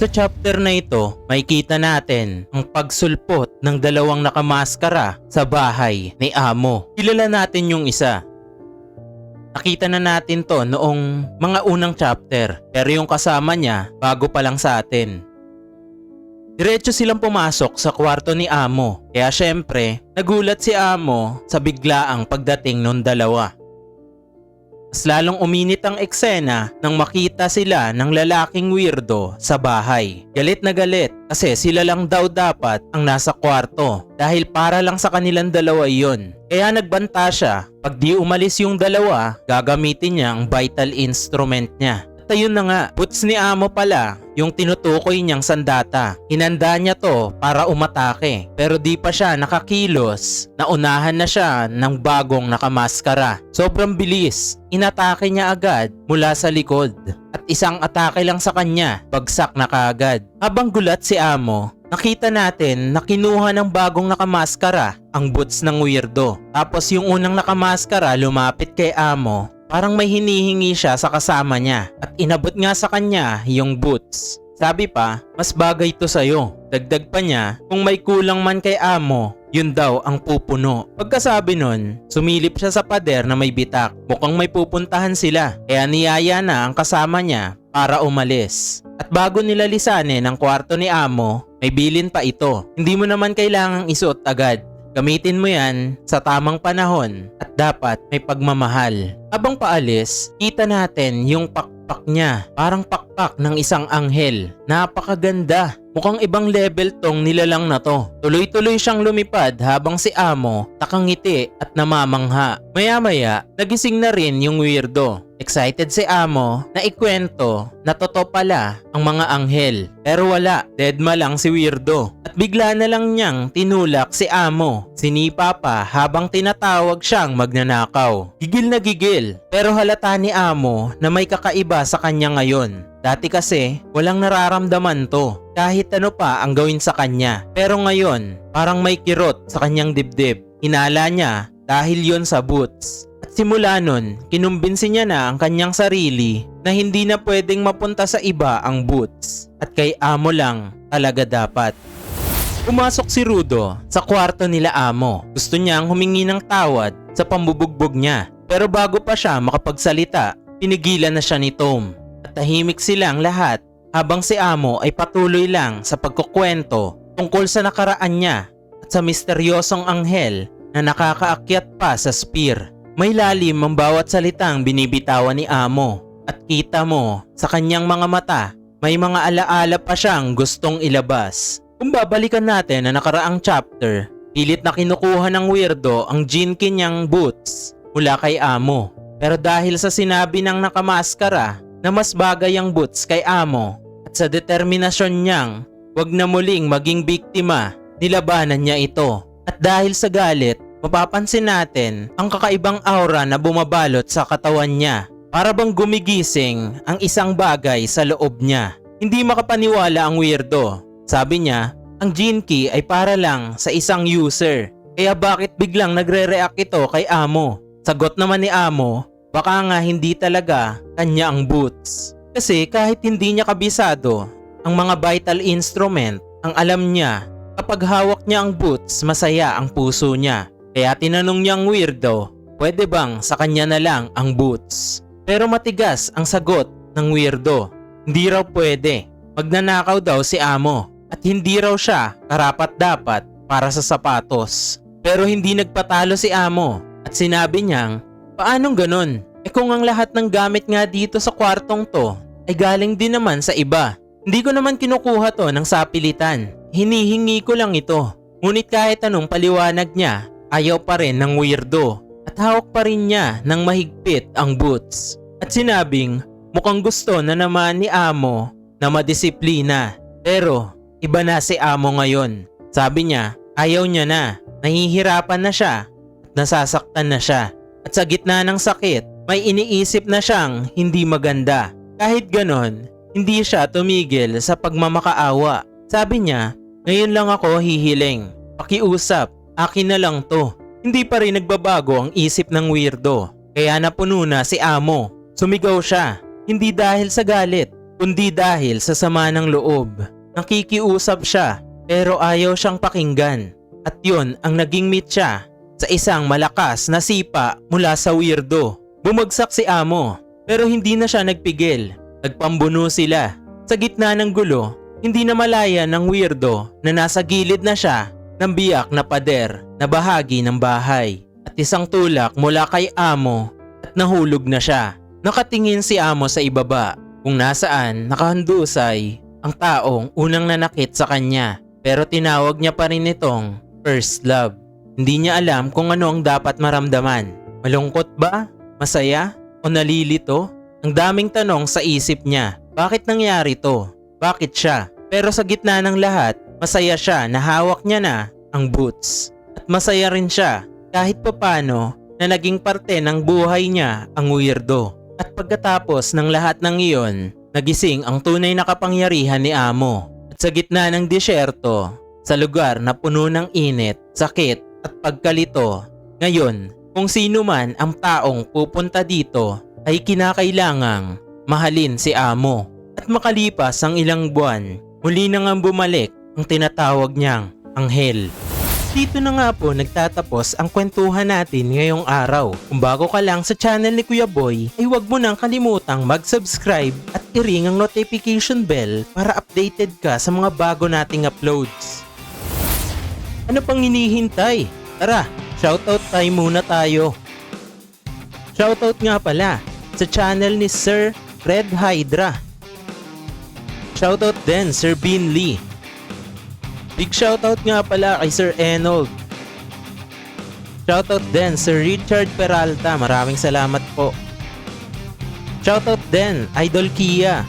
Sa chapter na ito, makikita natin ang pagsulpot ng dalawang nakamaskara sa bahay ni Amo. Kilala natin yung isa. Nakita na natin to noong mga unang chapter pero yung kasama niya bago pa lang sa atin. Diretso silang pumasok sa kwarto ni Amo kaya syempre nagulat si Amo sa biglaang pagdating ng dalawa. Mas lalong uminit ang eksena nang makita sila ng lalaking weirdo sa bahay. Galit na galit kasi sila lang daw dapat ang nasa kwarto dahil para lang sa kanilang dalawa iyon. Kaya nagbanta siya, pag di umalis yung dalawa, gagamitin niya ang vital instrument niya. At ayun na nga, boots ni Amo pala yung tinutukoy niyang sandata. Hinanda niya to para umatake pero di pa siya nakakilos. Naunahan na siya ng bagong nakamaskara. Sobrang bilis. Inatake niya agad mula sa likod. At isang atake lang sa kanya, bagsak na kaagad. Habang gulat si Amo, nakita natin na kinuha ng bagong nakamaskara ang boots ng weirdo. Tapos yung unang nakamaskara lumapit kay Amo Parang may hinihingi siya sa kasama niya at inabot nga sa kanya yung boots. Sabi pa, mas bagay to sa'yo. Dagdag pa niya, kung may kulang man kay amo, yun daw ang pupuno. Pagkasabi nun, sumilip siya sa pader na may bitak. Mukhang may pupuntahan sila. Kaya niyaya na ang kasama niya para umalis. At bago nila lisanin ang kwarto ni amo, may bilin pa ito. Hindi mo naman kailangang isuot agad. Gamitin mo yan sa tamang panahon at dapat may pagmamahal. Habang paalis, kita natin yung pakpak niya. Parang pakpak ng isang anghel. Napakaganda. Mukhang ibang level tong nilalang na to. Tuloy-tuloy siyang lumipad habang si Amo nakangiti at namamangha. Maya-maya, nagising na rin yung weirdo. Excited si Amo na ikwento na totoo pala ang mga anghel. Pero wala, deadma lang si weirdo. At bigla na lang niyang tinulak si Amo. Sinipa pa habang tinatawag siyang magnanakaw. Gigil na gigil, pero halata ni Amo na may kakaiba sa kanya ngayon. Dati kasi, walang nararamdaman to. Kahit ano pa ang gawin sa kanya. Pero ngayon, parang may kirot sa kanyang dibdib. Hinala niya dahil yon sa boots. Simula nun, kinumbinsi niya na ang kanyang sarili na hindi na pwedeng mapunta sa iba ang boots. At kay amo lang talaga dapat. Pumasok si Rudo sa kwarto nila amo. Gusto niyang humingi ng tawad sa pambubugbog niya. Pero bago pa siya makapagsalita, pinigilan na siya ni Tom. At tahimik silang lahat habang si amo ay patuloy lang sa pagkukwento tungkol sa nakaraan niya at sa misteryosong anghel na nakakaakyat pa sa spear. May lalim ang bawat salitang binibitawan ni amo at kita mo sa kanyang mga mata may mga alaala pa siyang gustong ilabas. Kung babalikan natin ang nakaraang chapter, pilit na kinukuha ng weirdo ang jinky niyang boots mula kay amo. Pero dahil sa sinabi ng nakamaskara na mas bagay ang boots kay amo at sa determinasyon niyang wag na muling maging biktima, nilabanan niya ito. At dahil sa galit, mapapansin natin ang kakaibang aura na bumabalot sa katawan niya. Para bang gumigising ang isang bagay sa loob niya. Hindi makapaniwala ang weirdo. Sabi niya, ang gene key ay para lang sa isang user. Kaya bakit biglang nagre-react ito kay Amo? Sagot naman ni Amo, baka nga hindi talaga kanya ang boots. Kasi kahit hindi niya kabisado ang mga vital instrument, ang alam niya kapag hawak niya ang boots, masaya ang puso niya. Kaya tinanong niya ang weirdo, pwede bang sa kanya na lang ang boots? Pero matigas ang sagot ng weirdo. Hindi raw pwede. Magnanakaw daw si amo at hindi raw siya karapat dapat para sa sapatos. Pero hindi nagpatalo si amo at sinabi niyang, paanong ganon? E kung ang lahat ng gamit nga dito sa kwartong to ay galing din naman sa iba. Hindi ko naman kinukuha to ng sapilitan. Hinihingi ko lang ito. Ngunit kahit anong paliwanag niya, ayaw pa rin ng weirdo. At hawak pa rin niya ng mahigpit ang boots. At sinabing, mukhang gusto na naman ni Amo na madisiplina. Pero, iba na si Amo ngayon. Sabi niya, ayaw niya na. Nahihirapan na siya at nasasaktan na siya. At sa gitna ng sakit, may iniisip na siyang hindi maganda. Kahit ganon, hindi siya tumigil sa pagmamakaawa. Sabi niya, ngayon lang ako hihiling. Pakiusap, akin na lang to. Hindi pa rin nagbabago ang isip ng weirdo. Kaya napuno na si Amo. Sumigaw siya, hindi dahil sa galit, kundi dahil sa sama ng loob. Nakikiusap siya pero ayaw siyang pakinggan. At yun ang naging meet siya sa isang malakas na sipa mula sa weirdo. Bumagsak si Amo pero hindi na siya nagpigil. Nagpambuno sila. Sa gitna ng gulo, hindi na malaya ng weirdo na nasa gilid na siya ng biyak na pader na bahagi ng bahay. At isang tulak mula kay Amo at nahulog na siya. Nakatingin si Amo sa ibaba kung nasaan nakahandusay ang taong unang nanakit sa kanya. Pero tinawag niya pa rin itong first love. Hindi niya alam kung ano ang dapat maramdaman. Malungkot ba? Masaya? O nalilito? Ang daming tanong sa isip niya. Bakit nangyari to? Bakit siya? Pero sa gitna ng lahat, masaya siya na hawak niya na ang boots. At masaya rin siya kahit papano na naging parte ng buhay niya ang weirdo. At pagkatapos ng lahat ng iyon, nagising ang tunay na kapangyarihan ni Amo. At sa gitna ng disyerto, sa lugar na puno ng init, sakit at pagkalito, ngayon, kung sino man ang taong pupunta dito ay kinakailangang mahalin si Amo. At makalipas ang ilang buwan, muli na nga bumalik ang tinatawag niyang anghel. Dito na nga po nagtatapos ang kwentuhan natin ngayong araw. Kung bago ka lang sa channel ni Kuya Boy, ay huwag mo nang kalimutang mag-subscribe at i-ring ang notification bell para updated ka sa mga bago nating uploads. Ano pang hinihintay? Tara, shoutout time muna tayo. Shoutout nga pala sa channel ni Sir Red Hydra. Shoutout din Sir Bean Lee. Big shoutout nga pala kay Sir Enold. Shoutout din Sir Richard Peralta. Maraming salamat po. Shoutout din Idol Kia.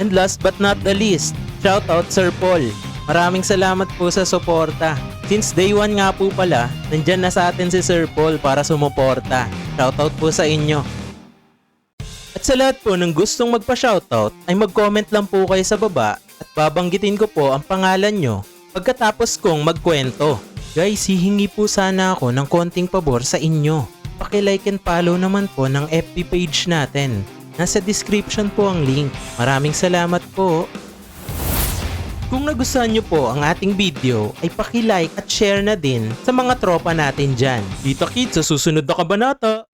And last but not the least, shoutout Sir Paul. Maraming salamat po sa suporta. Since day one nga po pala, nandyan na sa atin si Sir Paul para sumuporta. Shoutout po sa inyo. At sa lahat po ng gustong magpa-shoutout ay mag-comment lang po kayo sa baba at babanggitin ko po ang pangalan nyo pagkatapos kong magkwento. Guys, hihingi po sana ako ng konting pabor sa inyo. Paki-like and follow naman po ng FB page natin. Nasa description po ang link. Maraming salamat po. Kung nagustuhan nyo po ang ating video, ay paki-like at share na din sa mga tropa natin dyan. Kita kits sa susunod na kabanata!